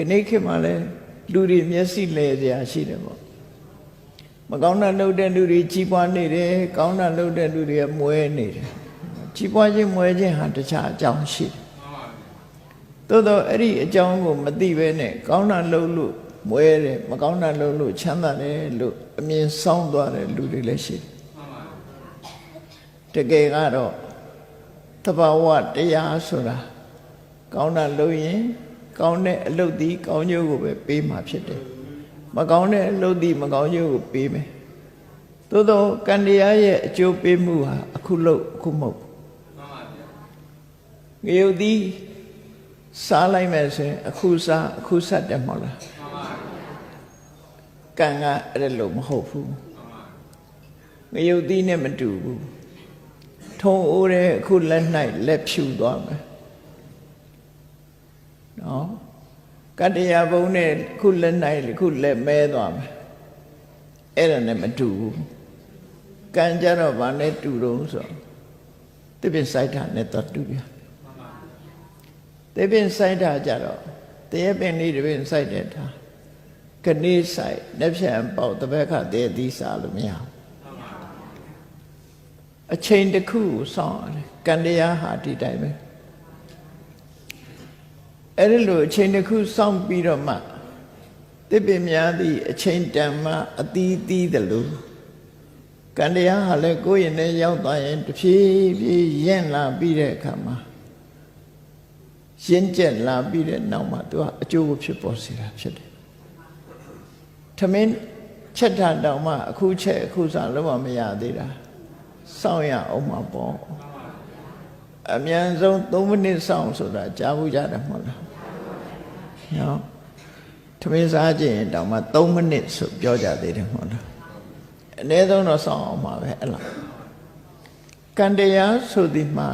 ကနေ့ခေတ်မှာလည်းလူတွေမျက်စိလဲစရာရှိတယ်ပေါ့မကောင်းတာလုပ်တဲ့လူတွေကြီးပွားနေတယ်ကောင်းတာလုပ်တဲ့လူတွေကမွဲနေတယ်ကြီးပွားခြင်းမွဲခြင်းဟာတခြားအကြောင်းရှိတယ်သို့တော့အဲ့ဒီအကြောင်းကိုမသိဘဲနဲ့ကောင်းတာလုပ်လို့မွဲတယ်မကောင်းတာလုပ်လို့ချမ်းသာတယ်လို့အမြင်ဆောင်သွားတဲ့လူတွေလည်းရှိတယ်တကယ်ကတော့တဘာဝတရားဆိုတာကောင်းတာလုပ်ရင် ကောင်းတဲ့အလုပ်ဒီကောင်းကျိုးကိုပဲပေးမှာဖြစ်တယ်မကောင်းတဲ့အလုပ်ဒီမကောင်းကျိုးကိုပေးမယ်သို့တော့ကံတရားရဲ့အကျိုးပေးမှုဟာအခုလို့အခုမဟုတ်ဘူးငရုတ်ဒီစားလိုက်မယ်ဆိုရင်အခုစားအခုဆက်တယ်မဟုတ်လားကံကအဲ့လိုမဟုတ်ဘူးငရုတ်ဒီနဲ့မတူဘူးထုံအိုးတဲ့အခုလက်၌လက်ဖြူသွားမယ် နော်ကတ္တရာဘုံနဲ့ခုလက်၌ခုလက်မဲသွားမယ်အဲ့ဒါနဲ့မတူဘူးကံကြတော့ဗာနဲ့တူတော့ဆိုတပင်စိုက်တာနဲ့တော့တူပြတပင်စိုက်တာကြတော့တရက်ပင်လေးတပင်စိုက်တဲ့တာခဏိစိုက်လက်ဖြန်ပေါက်တပည့်ခတည်းသီးစားလို့မရဘူးအချိန်တစ်ခုကိုစောင့်ရတယ်ကံတရားဟာဒီတိုင်းပဲ အဲ့ဒီလိုအချိန်တစ်ခုစောင့်ပြီးတော့မှတစ်ပင်များသည့်အချိန်တန်မှအသီးသီးတယ်လို့ကံတရားဟာလည်းကိုယ့်ရင်ထဲရောက်သွားရင်တဖြည်းဖြည်းရင့်လာပြီးတဲ့အခါမှာရှင်းကျက်လာပြီးတဲ့နောက်မှာသူကအကျိုးကိုဖြစ်ပေါ်စေတာဖြစ်တယ်ထမင်းချက်တာတောင်မှအခုချက်အခုစားလုံးဝမရသေးတာစောင့်ရအောင်မှာပေါ့အမြန်ဆုံး3မိနစ်စောင့်ဆိုတာကြားဘူးကြတယ်မဟုတ်လား နော်ထမင်းစားခြင်းတောင်မှ3မိနစ်ဆိုပြောကြသေးတယ်မဟုတ်လားအနည်းဆုံးတော့စောင့်အောင်ပါပဲအဲ့လားကံတရားဆိုဒီမှာ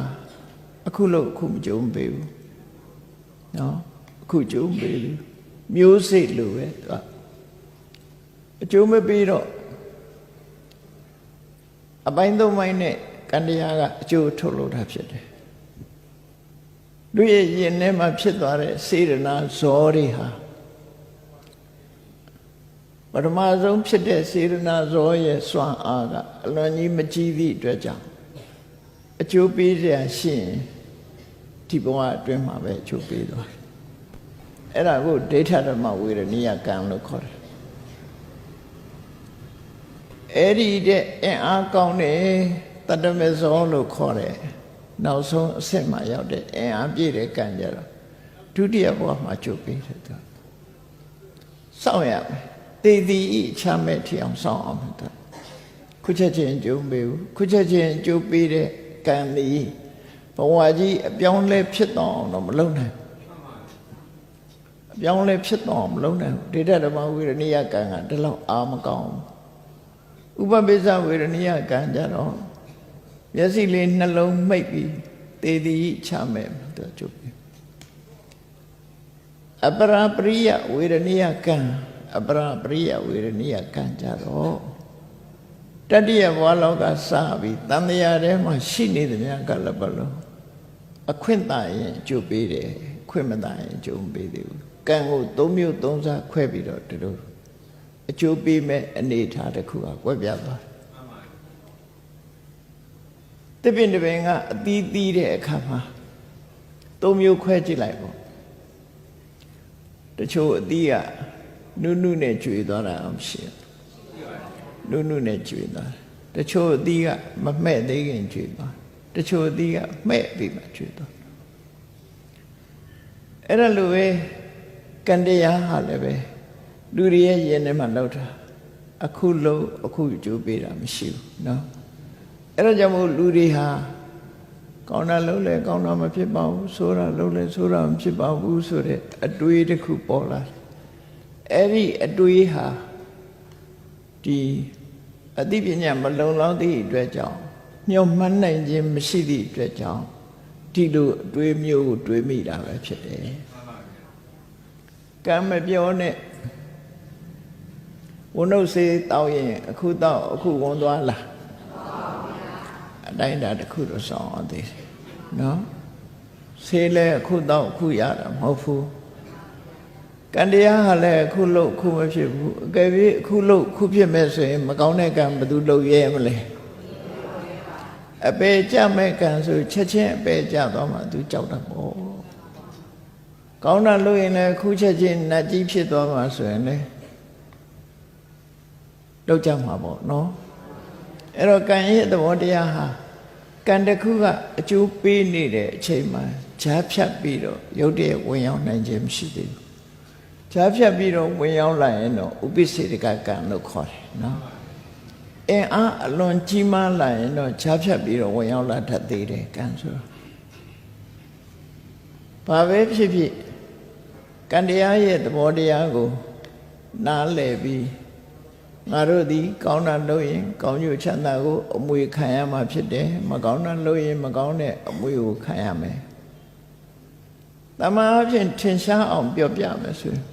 အခုလို့အခုမကြုံပေးဘူးနော်အခုကြုံပေးဘူးမျိုးစိတ်လိုပဲသူကအကျိုးမပေးတော့အပိုင်းသုံးပိုင်းနဲ့ကံတရားကအကျိုးထုတ်လို့တာဖြစ်တယ် လူရဲ့ရင်ထဲမှာဖြစ်သွားတဲ့စေရနာဇောတွေဟာပထမဆုံးဖြစ်တဲ့စေရနာဇောရဲ့စွမ်းအားကအလွန်ကြီးမကြီးသည့်အတွက်ကြောင့်အကျိုးပေးရရှိရင်ဒီဘဝအတွင်းမှာပဲအကျိုးပေးသွားတယ်အဲ့ဒါကိုဒိဋ္ဌဓမ္မဝေရဏိယကံလို့ခေါ်တယ်အဲ့ဒီတဲ့အင်အားကောင်းတဲ့တတမေဇောလို့ခေါ်တယ် နောက်ဆုံးအဆင့်မှာရောက်တဲ့အင်အားပြည့်တဲ့ကံကြတော့ဒုတိယဘဝမှာကျုပ်ပေးတယ်သူစောင့်ရမယ်တည်တည်ဤချမဲ့ထီအောင်စောင့်အောင်သူခုချက်ချင်းကျုံပေးဘူးခုချက်ချင်းကျုပ်ပေးတဲ့ကံသည်ဘဝကြီးအပြောင်းလဲဖြစ်တော့အောင်တော့မလုပ်နိုင်အပြောင်းလဲဖြစ်တော့မလုပ်နိုင်ဒိဋ္ဌဓမ္မဝိရဏိယကံကဒီလောက်အာမကောင်းဥပပိစ္ဆဝေရဏိယကံကြတော့ မျက်စိလေးနှလုံးမိတ်ပြီးတေတီချမယ်သူကျုပ်ပြီအပရာပရိယဝေရဏိယကံအပရာပရိယဝေရဏိယကံကြတော့တတိယဘဝလောကစပြီးတန်တရားထဲမှာရှိနေသမျှကလည်းဘလို့အခွင့်တာရင်ကျုပ်ပေးတယ်ခွင့်မတာရင်ကျုံပေးသေးဘူးကံကိုသုံးမျိုးသုံးစားခွဲပြီးတော့ဒီလိုအကျိုးပေးမဲ့အနေထားတစ်ခုကကွက်ပြသွားတယ် တပင်တပင်ကအသီးသီးတဲ့အခါမှာသုံးမျိုးခွဲကြည့်လိုက်ပေါ့တချို့အသီးကနုနုနဲ့ကျွေသွားတာအောင်ရှိတယ်နုနုနဲ့ကျွေသွားတယ်တချို့အသီးကမမှဲ့သေးခင်ကျွေသွားတချို့အသီးကမှဲ့ပြီးမှကျွေသွားအဲ့ဒါလိုပဲကံတရားဟာလည်းပဲလူတွေရဲ့ရင်ထဲမှာလောက်တာအခုလုံးအခုကြိုးပေးတာမရှိဘူးเนาะ အဲ့ဒါကြောင့်မို့လူတွေဟာကောင်းတာလုံးလဲကောင်းတာမဖြစ်ပါဘူးဆိုးတာလုံးလဲဆိုးတာမဖြစ်ပါဘူးဆိုတဲ့အတွေးတစ်ခုပေါ်လာအဲ့ဒီအတွေးဟာဒီအသိပညာမလုံလောက်သည့်အတွက်ကြောင့်ညှော်မှန်းနိုင်ခြင်းမရှိသည့်အတွက်ကြောင့်ဒီလိုအတွေးမျိုးကိုတွေးမိတာပဲဖြစ်တယ်ကံမပြောနဲ့ဝုန်းုပ်စေးတောက်ရင်အခုတောက်အခုဝန်သွားလားအ တိုင်းတာတစ်ခုတော့စောင်းအောင်သေးတယ်နော်ဆေးလဲအခုတောက်အခုရတာမဟုတ်ဘူးကကံတရားဟာလည်းအခုလို့အခုမဖြစ်ဘူးအကယ်၍အခုလို့အခုဖြစ်မဲ့ဆိုရင်မကောင်းတဲ့ကံဘယ်သူလုပ်ရဲမလဲအပေကြမဲ့ကံဆိုချက်ချင်းအပေကြသွားမှသူကြောက်တာပေါ့ကောင်းတာလုပ်ရင်လည်းအခုချက်ချင်းနတ်ကြီးဖြစ်သွားမှဆိုရင်လည်းလောက်ကြမှာပေါ့နော်အဲ့တော့ကံရဲ့သဘောတရားဟာ ကံတစ်ခုကအကျိုးပေးနေတဲ့အချိန်မှာဈာဖြတ်ပြီးတော့ရုပ်တရက်ဝင်ရောက်နိုင်ခြင်းမရှိသေးဘူးဈာဖြတ်ပြီးတော့ဝင်ရောက်လာရင်တော့ဥပိ္ပစေတကကံလို့ခေါ်တယ်နော်အင်အားအလွန်ကြီးမားလာရင်တော့ဈာဖြတ်ပြီးတော့ဝင်ရောက်လာတတ်သေးတယ်ကံဆိုတော့ဘာပဲဖြစ်ဖြစ်ကံတရားရဲ့သဘောတရားကိုနားလည်ပြီး ငါတို့သည်ကောင်းတာလုပ်ရင် ကောင်းကျိုးချမ်းသာကိုအမွေခံရမှာဖြစ်တယ်မကောင်းတာလုပ်ရင် မကောင်းတဲ့အမွေကိုခံရမယ်တမန်အဖြစ်ထင်ရှားအောင်ပြောပြမယ်ဆိုရင်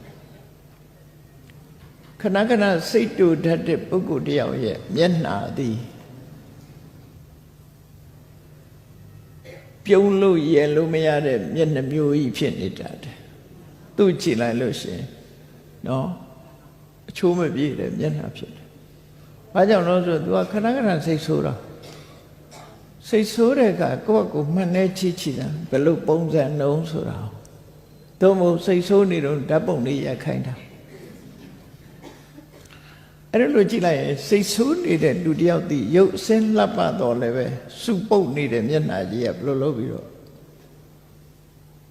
ခဏခဏစိတ်တူတတ်တဲ့ပုဂ္ဂိုလ်တယောက်ရဲ့မျက်နှာသည်ပြုံးလို့ရလို့မရတဲ့မျက်နှာမျိုးကြီးဖြစ်နေတတ်တယ်သူ့ကြည့်လိုက်လို့ရှိရင်နော် အချိုးမပြေတဲ့မျက်နှာဖြစ်တယ်။ဘာကြောင့်လဲဆိုတော့ तू ကခဏခဏစိတ်ဆိုးတာစိတ်ဆိုးတဲ့ကကိုယ့်ဘက်ကိုမှန်နေချီချီတာဘယ်လိုပုံစံနှုံးဆိုတာ။သို့မဟုတ်စိတ်ဆိုးနေတော့ဓာတ်ပုံလေးရိုက်ခိုင်းတာ။အဲ့လိုကြည့်လိုက်ရင်စိတ်ဆိုးနေတဲ့လူတစ်ယောက်တည်းရုပ်ဆင်းလှပတော့လည်းပဲစုပုတ်နေတဲ့မျက်နှာကြီးကဘယ်လိုလုပ်ပြီးတော့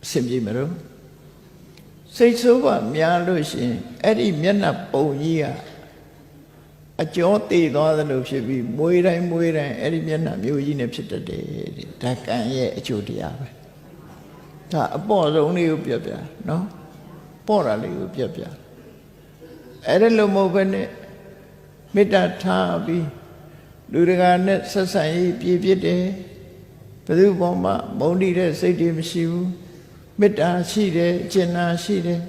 အဆင်ပြေမလို့ စိတ်ဆိုးပါများလို့ရှိရင်အဲ့ဒီမျက်နှာပုံကြီးကအကျော်တည်သွားသလိုဖြစ်ပြီးမွေးတိုင်းမွေးတိုင်းအဲ့ဒီမျက်နှာမျိုးကြီးနဲ့ဖြစ်တတ်တယ်တဲ့ဓာတ်ကံရဲ့အကျိုးတရားပဲဒါအပေါ့ဆုံးလေးကိုပြပြနော်ပေါ့တာလေးကိုပြပြအဲ့ဒါလိုမဟုတ်ဘဲနဲ့မေတ္တာထားပြီးလူတကာနဲ့ဆက်ဆံရေးပြည့်ပြည့်တယ်ဘယ်သူပေါ်မှာမုန်းတိတဲ့စိတ်တွေမရှိဘူး မေတ္တာရှိတယ်ကျင်နာရှိတယ်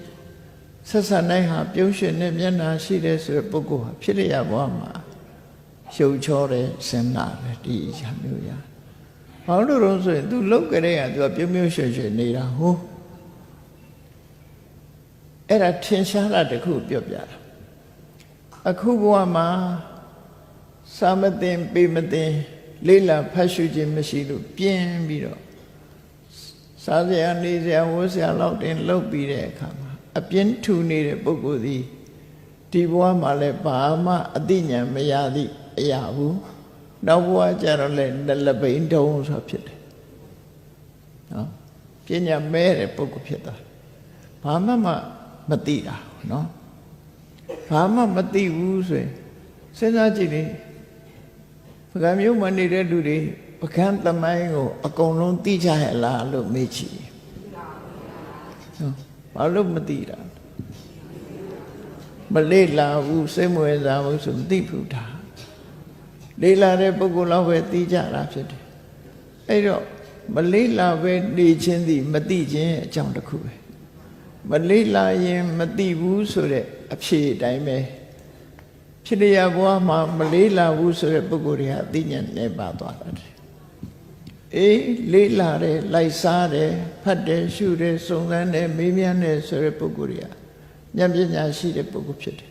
ဆက်ဆံနိုင်ဟာပြုံးရွှင်တဲ့မျက်နာရှိတယ်ဆိုတဲ့ပုဂ္ဂိုလ်ဟာဖြစ်ရဘဝမှာရှုပ်ချောတဲ့စင်နာပဲဒီအရာမျိုးရဘာလို့လို့ဆိုရင် तू လုတ်ကြတဲ့က तू ကပြုံးပြုံးရွှင်ရွှင်နေတာဟုတ်အဲ့ဒါထင်ရှားတာတခုပြောပြတာအခုဘဝမှာစာမသိင်ပေမသိင်လေးလာဖတ်ရှုခြင်းမရှိလို့ပြင်းပြီးတော့ စားစရာနေစရာဝတ်စရာလောက်တင်လှုပ်ပြီးတဲ့အခါမှာအပြင်းထူနေတဲ့ပုဂ္ဂိုလ်သည်ဒီဘဝမှာလည်းဘာမှအသိဉာဏ်မရသည့်အရာဘူးနောက်ဘဝကျတော့လည်းလပိန်တုံးဆိုဖြစ်တယ်နော်ပညာမဲတဲ့ပုဂ္ဂိုလ်ဖြစ်တာဘာမှမမသိတာနော်ဘာမှမသိဘူးဆိုရင်စဉ်းစားကြည့်လေပကံမျိုးမနေတဲ့လူတွေ ပကံသမိုင်းကိုအကုန်လုံးသိကြရဲ့လားလို့မေးချင်ဟုတ်ဘာလို့မသိတာမလေးလာဘူးစိတ်မဝင်စားဘူးဆိုမသိဘူးဒါလေးလာတဲ့ပုဂ္ဂိုလ်တော့ပဲသိကြတာဖြစ်တယ်အဲ့တော့မလေးလာပဲနေခြင်းသည်မသိခြင်းအကြောင်းတစ်ခုပဲမလေးလာရင်မသိဘူးဆိုတဲ့အဖြေအတိုင်းပဲဖြစ်ရဘဝမှာမလေးလာဘူးဆိုတဲ့ပုဂ္ဂိုလ်တွေဟာအသိဉာဏ်နဲ့ပါသွားတာတယ် အေးလေးလာတယ်လိုက်စားတယ်ဖတ်တယ်ရှုတယ်စုံစမ်းတယ်မေးမြန်းတယ်ဆိုတဲ့ပုဂ္ဂိုလ်တွေကဉာဏ်ပညာရှိတဲ့ပုဂ္ဂိုလ်ဖြစ်တယ်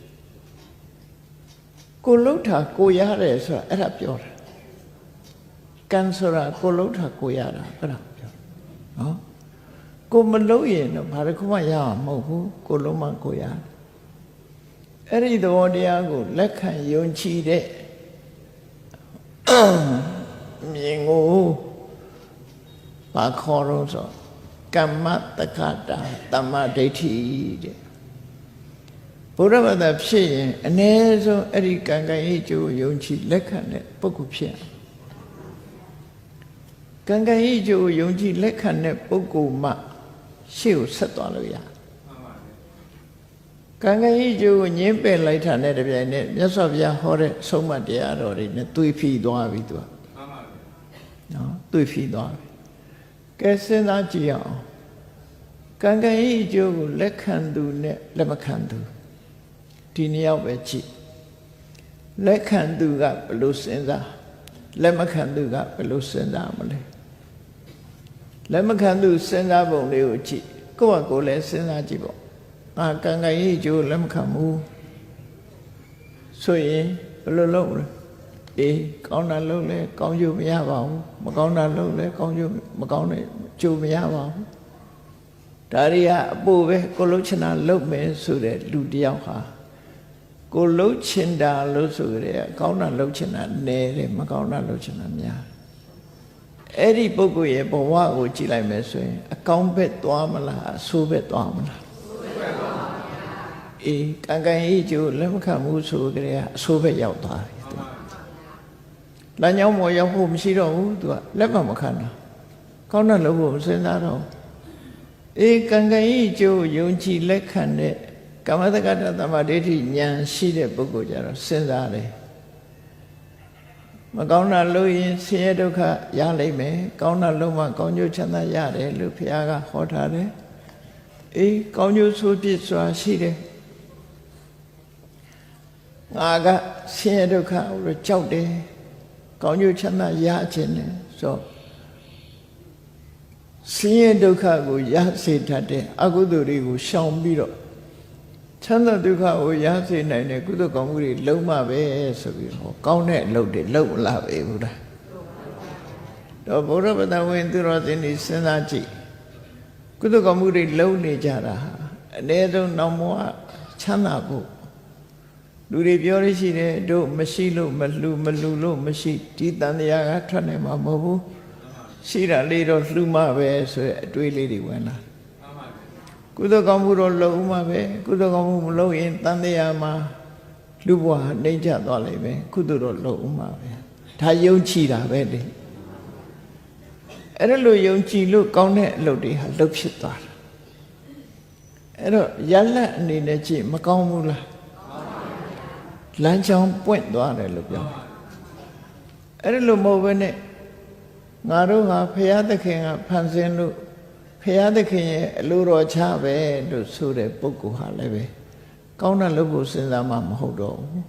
ကိုလှုပ်တာကိုရတယ်ဆိုတာအဲ့ဒါပြောတာကံဆိုတာကိုလှုပ်တာကိုရတာအဲ့ဒါပြောနော်ကိုမလို့ရင်တော့ဘာတစ်ခုမှရမှာမဟုတ်ဘူးကိုလုံးမကိုရအဲ့ဒီသဘောတရားကိုလက်ခံယုံကြည်တဲ့မြင်ကို ဘာခေါ်လို့ဆိုကမ္မတက္ကတာတမ္မာဒိဋ္ဌိတဲ့ဘုရားဘာသာဖြစ်ရင်အ ਨੇ ဆုံးအဲ့ဒီကံကံရဲ့ကျိုးယုံကြည်လက်ခံတဲ့ပုဂ္ဂိုလ်ဖြစ်ကံကံရဲ့ကျိုးယုံကြည်လက်ခံတဲ့ပုဂ္ဂိုလ်မှရှေ့ကိုဆက်သွားလို့ရကံကံဤကျိုးကိုညင်းပယ်လိုက်တာနဲ့တပြိုင်နက်မြတ်စွာဘုရားဟောတဲ့ဆုံးမတရားတော်တွေနဲ့တွေးဖြီးသွားပြီသူကနော်တွေးဖြီးသွားပြီ ကဲစဉ်းစားကြည့်အောင်ကံကံဤကျိုးကိုလက်ခံသူနဲ့လက်မခံသူဒီနှစ်ယောက်ပဲကြည့်လက်ခံသူကဘယ်လိုစဉ်းစားလက်မခံသူကဘယ်လိုစဉ်းစားမလဲလက်မခံသူစဉ်းစားပုံလေးကိုကြည့်ကိုယ့်ဟာကိုယ်လည်းစဉ်းစားကြည့်ပေါ့ငါကံကံကြီးကျိုးလက်မခံဘူးဆိုရင်ဘယ်လိုလုပ်လဲ အေးကောင်းတာလုပ်လဲကောင်းကျိုးမရပါဘူးမကောင်းတာလုပ်လဲကောင်းကျိုးမကောင်းတဲ့ကျိုးမရပါဘူးဒါတွေကအပိုပဲကိုလှုပ်ချင်တာလုပ်မယ်ဆိုတဲ့လူတစ်ယောက်ဟာကိုလှုပ်ချင်တာလို့ဆိုကြတဲ့ကောင်းတာလှုပ်ချင်တာနည်းတယ်မကောင်းတာလှုပ်ချင်တာများတယ်အဲ့ဒီပုဂ္ဂိုလ်ရဲ့ဘဝကိုကြည့်လိုက်မယ်ဆိုရင်အကောင်းဘက်သွားမလားအဆိုးဘက်သွားမလားအေးကံကံကြီးကျိုးလက်မခံဘူးဆိုကြတဲ့အဆိုးဘက်ရောက်သွားပြီသူ လမ်းကြောင်းပေါ်ရောက်ဖို့မရှိတော့ဘူးသူကလက်မမခံတာကောင်းတဲ့လို့ဖို့မစဉ်းစားတော့ဘူးအေးကံကံကြီးကျိုးယုံကြည်လက်ခံတဲ့ကမ္မတက္ကတသမ္မာဒိဋ္ဌိဉာဏ်ရှိတဲ့ပုဂ္ဂိုလ်ကြတော့စဉ်းစားတယ်မကောင်းတာလို့ရင်ဆင်းရဲဒုက္ခရလိမ့်မယ်ကောင်းတာလို့မှကောင်းကျိုးချမ်းသာရတယ်လို့ဘုရားကဟောထားတယ်အေးကောင်းကျိုးဆိုးပြစ်စွာရှိတယ်ငါကဆင်းရဲဒုက္ခကိုကြောက်တယ် ကောင်းကျိုးချမ်းသာရခြင်းနဲ့ဆိုဆင်းရဲဒုက္ခကိုရစေတတ်တဲ့အကုသိုလ်တွေကိုရှောင်ပြီးတော့ချမ်းသာဒုက္ခကိုရစေနိုင်တဲ့ကုသိုလ်ကောင်းမှုတွေလုံးမပဲဆိုပြီးဟောကောင်းတဲ့အလုပ်တွေလုပ်မလာပဲဘူးလားတော့ဘုရားပဒဝင်သူတော်စင်ဒီစဉ်းစားကြည့်ကုသိုလ်ကောင်းမှုတွေလုံးနေကြတာဟာအ ਨੇ ဆုံးနောက်မောချမ်းသာဖို့ လူတွေပြောရရှိတယ်တို့မရှိလို့မလှူမလှူလို့မရှိဒီတန်တရားကထွက်နေမှာမဟုတ်ဘူးရှိတာလေးတော့လှူမှပဲဆိုရအတွေးလေးတွေဝင်လာကုသိုလ်ကောင်းမှုတော့လုပ်မှပဲကုသိုလ်ကောင်းမှုမလုပ်ရင်တန်တရားမှာလူဘဝနှိမ့်ချသွားလိမ့်မယ်ကုသိုလ်တော့လုပ်မှပဲဒါယုံကြည်တာပဲလေအဲ့ဒါလိုယုံကြည်လို့ကောင်းတဲ့အလုပ်တွေဟာလုပ်ဖြစ်သွားတာအဲ့တော့ရလက်အနေနဲ့ကြည့်မကောင်းဘူးလား လမ်းကြောင်းပွင့်သွားတယ်လို့ပြောတယ်အဲ့ဒါလိုမဟုတ်ဘဲနဲ့ငါတို့ဟာဖရာသခင်ကဖန်ဆင်းလို့ဖရာသခင်ရဲ့အလိုတော်ချပဲလို့ဆိုတဲ့ပုဂ္ဂိုလ်ဟာလည်းပဲကောင်းတာလုပ်ဖို့စဉ်းစားမှမဟုတ်တော့ဘူး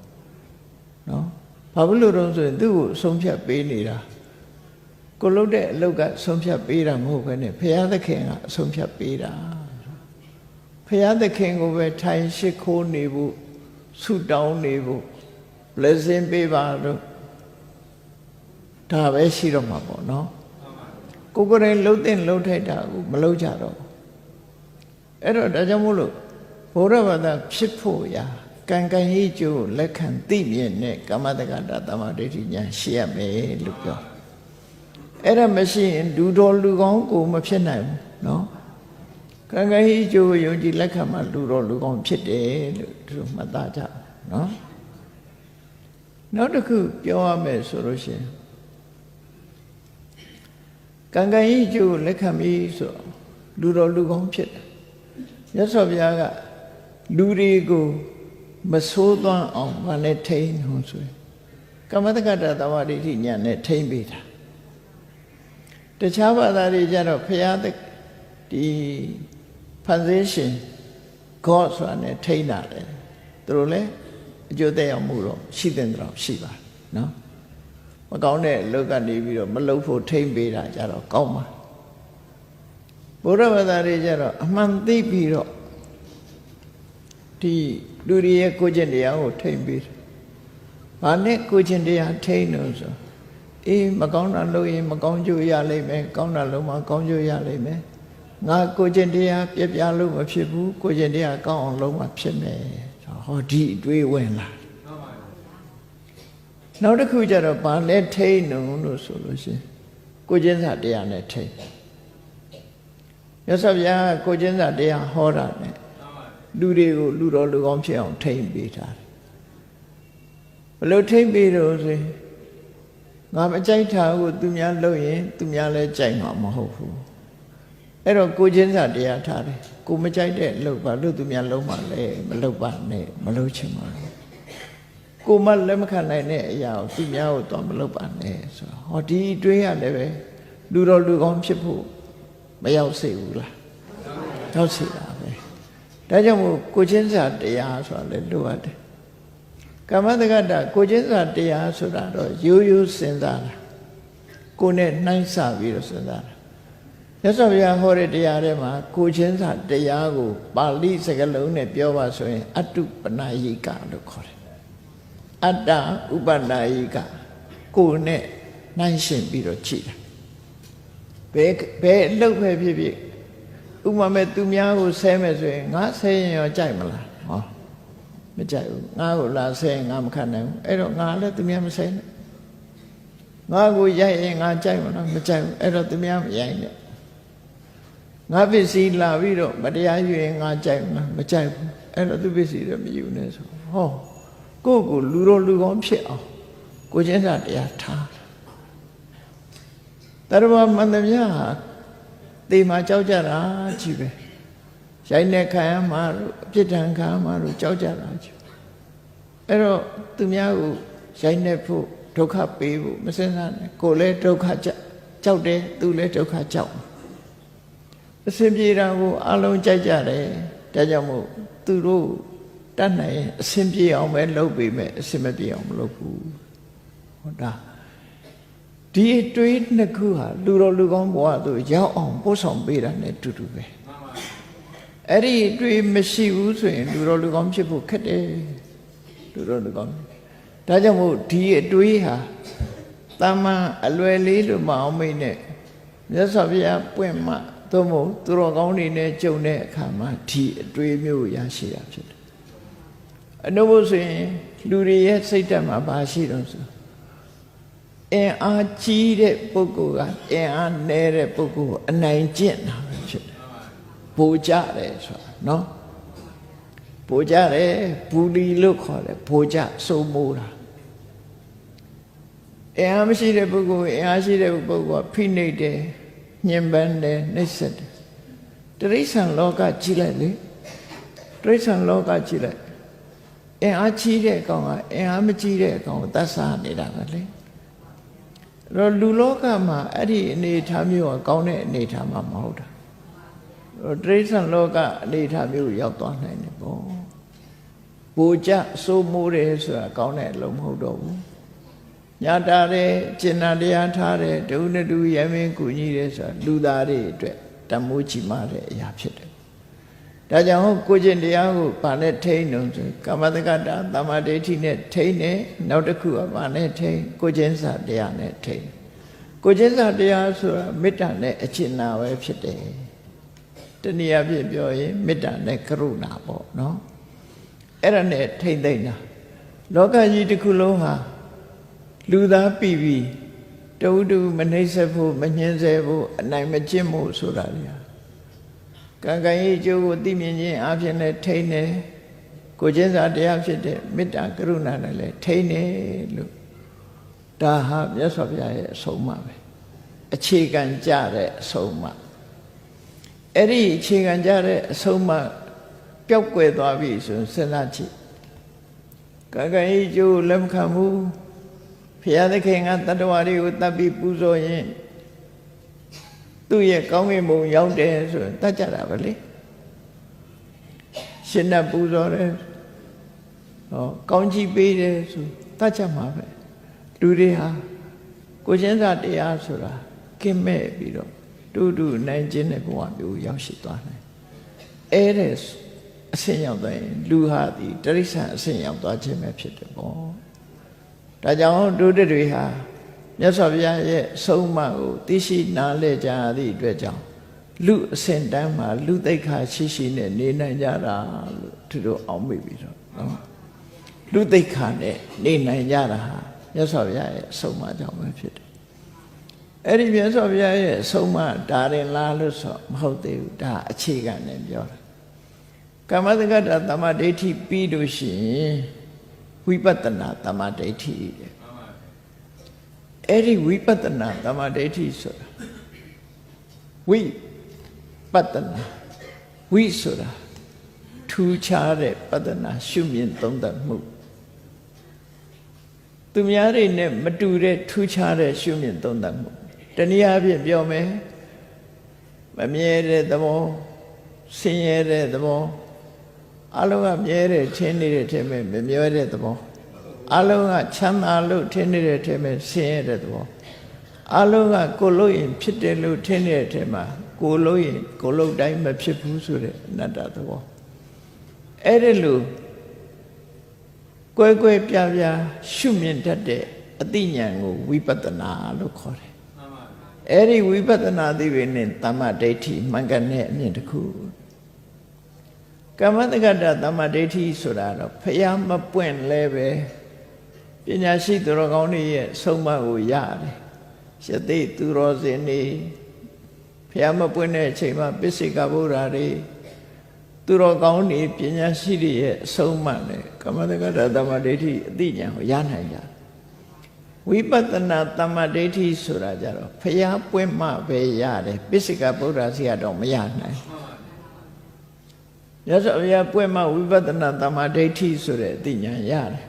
နော်ဘာဖြစ်လို့တော့ဆိုရင်သူ့ကိုဆုံးဖြတ်ပေးနေတာကိုလုပ်တဲ့အလုပ်ကဆုံးဖြတ်ပေးတာမဟုတ်ဘဲနဲ့ဖရာသခင်ကအဆုံးဖြတ်ပေးတာဖရာသခင်ကိုပဲထိုင်ရှိခိုးနေဖို့ ဆုတောင်းနေဖို့ blessing ပေးပါလို့ဒါပဲရှိတော့မှာပေါ့နော်ကိုကိုယ်တိုင်လှုပ်တဲ့လှုပ်ထိုက်တာကိုမလှုပ်ကြတော့အဲ့တော့ဒါကြောင့်မို့လို့ဘုရားဘာသာဖြစ်ဖို့ရာကံကံရေးကျိုးလက်ခံသိမြင်တဲ့ကမ္မတက္ကတာတမ္မာဒိဋ္ဌိဉာဏ်ရှိရမယ်လို့ပြောအဲ့ဒါမရှိရင်ဒူတော်လူကောင်းကိုမဖြစ်နိုင်ဘူးနော် ကံကံရေးကျိုးယုံကြည်လက်ခံမှလူတော်လူကောင်းဖြစ်တယ်လို့သူမှတ်သားကြနော်နောက်တစ်ခုပြောရမယ်ဆိုလို့ရှိရင်ကံကံဤကျိုးလက်ခံပြီးဆိုလူတော်လူကောင်းဖြစ်တယ်မြတ်စွာဘုရားကလူတွေကိုမဆိုးသွမ်းအောင်ဗာနဲ့ထိန်းဟောဆိုရင်ကမ္မတက္ကတာသမာဓိဋ္ဌိဉာဏ်နဲ့ထိန်းပေးတာတခြားဘာသာတွေကြတော့ဘုရားဒီ ဖန်ဆင်းရှင် God ဆိုတာနဲ့ထိန်းတာလေသူတို့လည်းအကျိုးသက်ရောက်မှုတော့ရှိတဲ့တော့ရှိပါနော်မကောင်းတဲ့လောကနေပြီးတော့မလုပ်ဖို့ထိမ့်ပေးတာကြတော့ကောင်းပါဘုရားဘာသာတွေကြတော့အမှန်သိပြီးတော့ဒီလူတွေရဲ့ကိုကျင့်တရားကိုထိမ့်ပေးတယ်။ဘာနဲ့ကိုကျင့်တရားထိမ့်လို့ဆိုအေးမကောင်းတာလုပ်ရင်မကောင်းကျိုးရလိမ့်မယ်ကောင်းတာလုပ်မှကောင်းကျိုးရလိမ့်မယ် ငါကိုကျင့်တရားပြပြလို့မဖြစ်ဘူးကိုကျင့်တရားကောင်းအောင်လုပ်မှဖြစ်မယ်ဟောဒီအတွေးဝင်လာနောက်တစ်ခုကျတော့ဘာလဲထိန်းနုံလို့ဆိုလို့ရှိရင်ကိုကျင့်စာတရားနဲ့ထိန်းမြတ်စွာဘုရားကိုကျင့်စာတရားဟောတာနဲ့လူတွေကိုလူတော်လူကောင်းဖြစ်အောင်ထိန်းပေးတာဘယ်လိုထိန်းပေးတော့ဆိုရင်ငါမကြိုက်တာကိုသူများလုပ်ရင် သူများလည်းကြိုက်မှာမဟုတ်ဘူး အဲ့တော့ကိုချင်းစာတရားထားတယ်ကိုမကြိုက်တဲ့လုပ်ပါလို့သူများလုံးပါလေမလုပ်ပါနဲ့မလုပ်ချင်ပါဘူးကိုမလက်မခံနိုင်တဲ့အရာကိုသူများကိုတော့မလုပ်ပါနဲ့ဆိုတော့ဟောဒီတွေးရလည်းပဲလူတော်လူကောင်းဖြစ်ဖို့မရောက်စေဘူးလားရောက်စေတာပဲဒါကြောင့်မို့ကိုချင်းစာတရားဆိုတာလည်းလိုအပ်တယ်ကမ္မတက္ကတာကိုချင်းစာတရားဆိုတာတော့ရိုးရိုးစဉ်းစားတာကိုနဲ့နှိုင်းဆပြီးတော့စဉ်းစားတာ မြတ်စွာဘုရားဟောတဲ့တရားထဲမှာကိုချင်းစာတရားကိုပါဠိစကားလုံးနဲ့ပြောပါဆိုရင် အတုပနာယိကလို့ခေါ်တယ်အတ္တဥပနာယိကကိုယ်နဲ့နှိုင်းရှင်ပြီးတော့ကြည်တာဘယ်ဘယ်အလုပ်ပဲဖြစ်ဖြစ်ဥပမာမဲ့သူများကိုဆဲမယ်ဆိုရင်ငါဆဲရင်ရောကြိုက်မလားဟောမကြိုက်ဘူးငါကိုလာဆဲရင်ငါမခံနိုင်ဘူးအဲ့တော့ငါလည်းသူများမဆဲနဲ့ငါကိုရိုက်ရင်ငါကြိုက်မလားမကြိုက်ဘူးအဲ့တော့သူများမရိုက်နဲ့ ငါပစ္စည်းလာပြီးတော့မတရားယူရင်ငါကြိုက်မလားမကြိုက်ဘူးအဲ့တော့သူပစ္စည်းတော့မယူနဲ့ဆိုဟောကိုယ့်ကိုလူတော်လူကောင်းဖြစ်အောင်ကိုချင်းစာတရားထားတရဝမန္တမြဟာတေမှာကြောက်ကြတာကြီးပဲရိုက်နေခံရမှာတို့အပြစ်ဒဏ်ခံရမှာတို့ကြောက်ကြတာကြီးအဲ့တော့သူများကိုရိုက်နေဖို့ဒုက္ခပေးဖို့မစင်စားနဲ့ကိုယ်လည်းဒုက္ခကြောက်ကြောက်တယ်သူလည်းဒုက္ခကြောက် အစဉ်ပြေတာကိုအလုံးကြိုက်ကြတယ်ဒါကြောင့်မို့သူတို့တတ်နိုင်ရင်အစဉ်ပြေအောင်ပဲလုပ်ပေးမယ်အစဉ်မပြေအောင်မလုပ်ဘူးဟောတာဒီအတွေးနှစ်ခုဟာလူတော်လူကောင်းဘဝသို့ရောက်အောင်ပို့ဆောင်ပေးတာ ਨੇ တူတူပဲအဲ့ဒီအတွေးမရှိဘူးဆိုရင်လူတော်လူကောင်းဖြစ်ဖို့ခက်တယ်လူတော်လူကောင်းဒါကြောင့်မို့ဒီအတွေးဟာတာမန်အလွယ်လေးလို့မအောင်မိနဲ့မြတ်စွာဘုရားပွင့်မှ သို့မဟုတ်သူတော်ကောင်းတွေနဲ့ကြုံတဲ့အခါမှာဒီအတွေးမျိုးရရှိတာဖြစ်တယ်အနုဘုဆိုရင်လူတွေရဲ့စိတ်ဓာတ်မှာဘာရှိတော့ဆိုအင်အားကြီးတဲ့ပုဂ္ဂိုလ်ကအင်အားနည်းတဲ့ပုဂ္ဂိုလ်ကိုအနိုင်ကျင့်တာပဲဖြစ်တယ်။ပိုကြတယ်ဆိုတာနော်။ပိုကြတယ်ဘူလီလို့ခေါ်တယ်ပိုကြစိုးမိုးတာ။အင်အားမရှိတဲ့ပုဂ္ဂိုလ်အင်အားရှိတဲ့ပုဂ္ဂိုလ်ကဖိနှိပ်တယ် ညှဉ်းပန်းတယ်နှိပ်စက်တယ်။တိရစ္ဆာန်လောကကြည့်လိုက်လေ။တိရစ္ဆာန်လောကကြည့်လိုက်။အင်အားကြီးတဲ့အကောင်ကအင်အားမကြီးတဲ့အကောင်ကိုတတ်စားနေတာပဲလေ။အဲ့တော့လူလောကမှာအဲ့ဒီအနေအထားမျိုးကကောင်းတဲ့အနေအထားမှမဟုတ်တာအဲ့တော့တိရစ္ဆာန်လောကအနေအထားမျိုးရောက်သွားနိုင်တယ်ပေါ့ပူကြစိုးမိုးတယ်ဆိုတာကောင်းတဲ့အလုံးမဟုတ်တော့ဘူး ညာတာတယ်ကျင်နာတရားထားတယ်ဒုနဲ့ဒုရမင်းကုညီတယ်ဆိုတာလူသားတွေအတွက်တမိုးချီမာတဲ့အရာဖြစ်တယ်ဒါကြောင့်ကိုကျင့်တရားကိုဗာနဲ့ထိန်းလို့ဆိုကာမတက္ကတာတမ္မာဒိဋ္ဌိနဲ့ထိန်းတယ်နောက်တစ်ခုကဗာနဲ့ထိန်းကိုကျင့်စာတရားနဲ့ထိန်းကိုကျင့်စာတရားဆိုတာမေတ္တာနဲ့အကျဉ်းနာပဲဖြစ်တယ်တနည်းအားဖြင့်ပြောရင်မေတ္တာနဲ့ကရုဏာပေါ့နော်အဲ့ဒါနဲ့ထိန်းသိမ့်တာလောကကြီးတစ်ခုလုံးဟာ လူသားပြီပြီတူတူမနှိမ့်ဆက်ဖို့မညှင်းဆဲဖို့အနိုင်မကျင့်ဖို့ဆိုတာလေကံကံရဲ့အကျိုးကိုသိမြင်ခြင်းအပြင်နဲ့ထိန်းတယ်ကိုချင်းစာတရားဖြစ်တဲ့မေတ္တာကရုဏာနဲ့လည်းထိန်းတယ်လို့ဒါဟာမြတ်စွာဘုရားရဲ့အဆုံးအမပဲအခြေခံကြတဲ့အဆုံးအမအဲ့ဒီအခြေခံကြတဲ့အဆုံးအမပျောက်ကွယ်သွားပြီဆိုရင်စဉ်းစားကြည့်ကံကံရဲ့အကျိုးလက်မခံဘူး ဘုရားသခင်ကတတ္တဝါတွေကိုတတ်ပြီးပူဇော်ရင်သူ့ရဲ့ကောင်းကင်ဘုံရောက်တယ်ဆိုရင်တတ်ကြတာပဲလေရှင်နဲ့ပူဇော်တယ်ဟောကောင်းကြီးပေးတယ်ဆိုတတ်ကြမှာပဲလူတွေဟာကိုချင်းစာတရားဆိုတာကင်းမဲ့ပြီးတော့တူတူနိုင်ခြင်းတဲ့ဘဝမျိုးရောက်ရှိသွားတယ်အဲ့တဲ့အဆင့်ရောက်သွားရင်လူဟာဒီတရိစ္ဆာန်အဆင့်ရောက်သွားခြင်းပဲဖြစ်တယ်ပေါ့ ဒါကြောင့်ဒုဒတွေဟာမြတ်စွာဘုရားရဲ့အဆုံးအမကိုသိရှိနားလည်ကြသည့်အတွက်ကြောင့်လူအစဉ်တန်းမှာလူသိက္ခာရှိရှိနဲ့နေနိုင်ကြတာလို့သူတို့အောင်မိပြီတော့နော်လူသိက္ခာနဲ့နေနိုင်ကြတာဟာမြတ်စွာဘုရားရဲ့အဆုံးအမကြောင့်ပဲဖြစ်တယ်အဲ့ဒီမြတ်စွာဘုရားရဲ့အဆုံးအမဒါရင်လားလို့ဆိုမဟုတ်သေးဘူးဒါအခြေခံနဲ့ပြောတာကမ္မတက္ကတာတမ္မာဒိဋ္ဌိပြီးလို့ရှိရင် ဝိပဿနာတမ္မာဒိဋ္ဌိတဲ့အဲ့ဒီဝိပဿနာတမ္မာဒိဋ္ဌိဆိုတာဝိပဿနာဝိဆိုတာထူးခြားတဲ့ပဿနာရှုမြင်သုံးသပ်မှုသူများတွေနဲ့မတူတဲ့ထူးခြားတဲ့ရှုမြင်သုံးသပ်မှုတနည်းအားဖြင့်ပြောမယ်မမြဲတဲ့သဘောဆင်းရဲတဲ့သဘော အလုံးကမြဲတဲ့ထင်းနေတဲ့ထင်မဲ့မမြဲတဲ့သဘောအလုံးကချမ်းသာလို့ထင်နေတဲ့အထက်မှာဆင်းရဲတဲ့သဘောအလုံးကကိုလို့ရင်ဖြစ်တယ်လို့ထင်နေတဲ့အထက်မှာကိုယ်လို့ရင်ကိုယ်လို့တိုင်းမဖြစ်ဘူးဆိုတဲ့အနတ္တသဘောအဲ့ဒီလိုကွဲကွဲပြားပြားရှုမြင်တတ်တဲ့အသိဉာဏ်ကိုဝိပဿနာလို့ခေါ်တယ်အဲ့ဒီဝိပဿနာသိပေနဲ့တမ္မဒိဋ္ဌိမှန်ကန်တဲ့အမြင်တစ်ခု ကမ္မတက္ကတာတမ္မဒိဋ္ဌိဆိုတာတော့ဖះမပွင့်လဲပဲပညာရှိသူတော်ကောင်းတွေရဲ့ဆုံးမကိုရတယ်ယသိသူတော်စင်နေဖះမပွင့်တဲ့အချိန်မှာပစ္စေကဗုဒ္ဓတွေသူတော်ကောင်းတွေပညာရှိတွေရဲ့အဆုံးအမနဲ့ကမ္မတက္ကတာတမ္မာဒိဋ္ဌိအသိဉာဏ်ကိုရနိုင်ကြဝိပဿနာတမ္မာဒိဋ္ဌိဆိုတာကြတော့ဖျားပွင့်မှပဲရတယ်ပစ္စကဗုဒ္ဓဆရာတော်မရနိုင် ရသော်ဘုရားပွင့်မှဝိပဿနာတမ္မာဒိဋ္ဌိဆိုတဲ့အသိဉာဏ်ရတယ်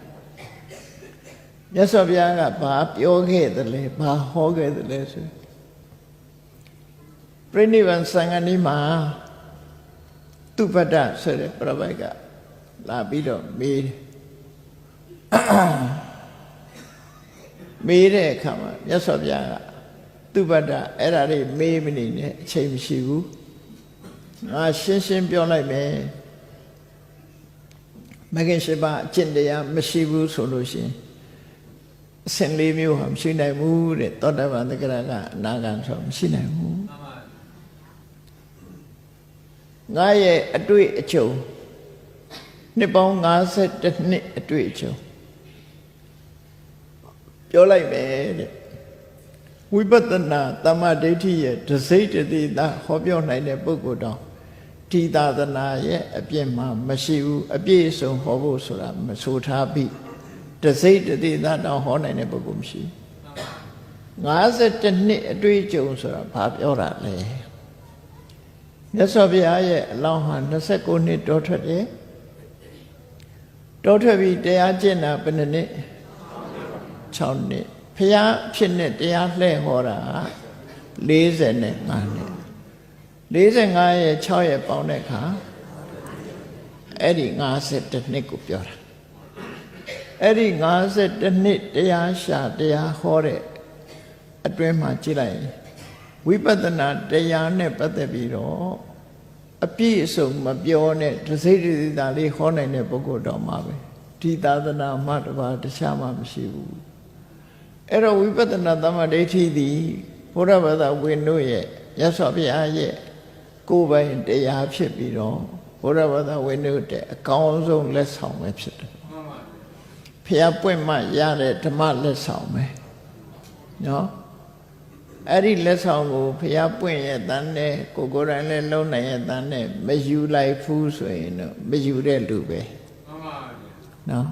မြတ်စွာဘုရားကဘာပြောခဲ့သလဲဘာဟောခဲ့သလဲဆိုပြိဋိဘံသံဃာနီးမှာသူပတ္တဆိုတဲ့ပြပိုက်ကလာပြီးတော့မေးတယ်မေးတဲ့အခါမှာမြတ်စွာဘုရားကသူပတ္တအဲ့ဒါလေးမေးမနေနဲ့အချိန်မရှိဘူး ငါရှင်းရှင်းပြောလိုက်မယ်မဂ္ဂင်ရှိပါအကျင့်တရားမရှိဘူးဆိုလို့ရှိရင်အစင်လေးမျိုးဟာမရှိနိုင်ဘူးတဲ့သောတာပန်တက္ကရာကအနာဂံဆိုမရှိနိုင်ဘူးငါရဲ့အတွေ့အကြုံနှစ်ပေါင်း52နှစ်အတွေ့အကြုံပြောလိုက်မယ်တဲ့ဝိပဿနာတမ္မာဒိဋ္ဌိရဲ့ဒစိတ်တတိတာဟောပြောနိုင်တဲ့ပုဂ္ဂိုလ်တော် ဒီသာသနာရဲ့အပြည့်မှမရှိဘူးအပြည့်အစုံဟောဖို့ဆိုတာမဆိုထားပြီဒစိတ်တတိတာတောင်ဟောနိုင်တဲ့ပုဂ္ဂိုလ်မရှိ52နှစ်အတွေ့အကြုံဆိုတာဘာပြောတာလဲမြတ်စွာဘုရားရဲ့အလောင်းဟာ29နှစ်တောထွက်တယ်တောထွက်ပြီးတရားကျင့်တာဘယ်နှစ်နှစ်6နှစ်ဘုရားဖြစ်နဲ့တရားလှည့်ဟောတာ45နှစ် 45ရဲ့6ရဲ့ပေါင်းတဲ့အခါအဲ့ဒီ52နှစ်ကိုပြောတာအဲ့ဒီ52နှစ်တရားရှာတရားဟောတဲ့အတွင်းမှာကြည့်လိုက်ရင်ဝိပဿနာတရားနဲ့ပတ်သက်ပြီးတော့အပြည့်အစုံမပြောနဲ့တစိမ့်တည်းသားလေးဟောနိုင်တဲ့ပုဂ္ဂိုလ်တော်မှာပဲဒီသာသနာမှတပါတခြားမှမရှိဘူးအဲ့တော့ဝိပဿနာသမ္မာဒိဋ္ဌိသည်ဘုရားဘာသာဝင်တို့ရဲ့ရသော်ဘုရားရဲ့ ကိုယ်ပိုင်တရားဖြစ်ပြီးတော့ဘုရားဘာသာဝင်တို့တဲ့အကောင်းဆုံးလက်ဆောင်ပဲဖြစ်တယ်ဖះပွင့်မှရတဲ့ဓမ္မလက်ဆောင်ပဲနော်အဲ့ဒီလက်ဆောင်ကိုဖះပွင့်ရဲ့တန်းနဲ့ကိုကိုယ်တိုင်လည်းလုံးနိုင်ရဲ့တန်းနဲ့မယူလိုက်ဘူးဆိုရင်တော့မယူတဲ့လူပဲမှန်ပါဗျာနော်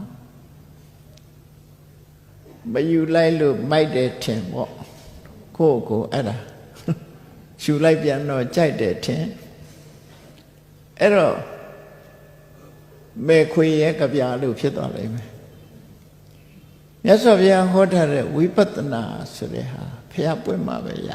မယူလိုက်လို့မိုက်တယ်ထင်ပေါ့ကိုယ့်ကိုအဲ့ဒါ ယူလိုက်ပြန်တော့ကြိုက်တယ်ထင်အဲ့တော့မေခွေရဲ့ကြပြလို့ဖြစ်သွားလိမ့်မယ်မြတ်စွာဘုရားဟောထားတဲ့ဝိပဿနာဆိုတဲ့ဟာဖះပွင့်မှာပဲရ